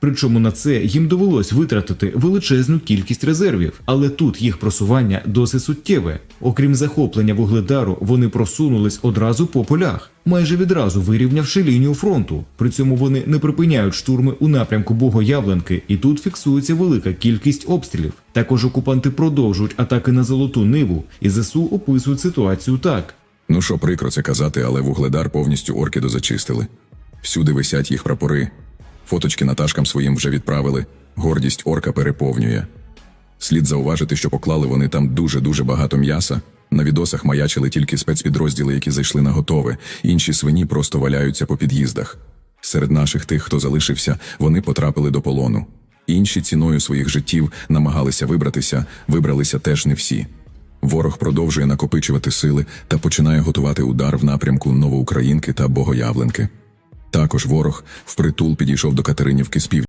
Причому на це їм довелось витратити величезну кількість резервів, але тут їх просування досить суттєве. Окрім захоплення вугледару, вони просунулись одразу по полях, майже відразу вирівнявши лінію фронту. При цьому вони не припиняють штурми у напрямку Богоявленки, і тут фіксується велика кількість обстрілів. Також окупанти продовжують атаки на золоту ниву, і ЗСУ описують ситуацію так. Ну що прикро це казати, але вугледар повністю орки дозачистили. Всюди висять їх прапори. Фоточки Наташкам своїм вже відправили. Гордість орка переповнює. Слід зауважити, що поклали вони там дуже-дуже багато м'яса. На відосах маячили тільки спецпідрозділи, які зайшли на готове. Інші свині просто валяються по під'їздах. Серед наших тих, хто залишився, вони потрапили до полону. Інші ціною своїх життів намагалися вибратися, вибралися теж не всі. Ворог продовжує накопичувати сили та починає готувати удар в напрямку Новоукраїнки та Богоявленки. Також ворог впритул підійшов до Катеринівки з півдня.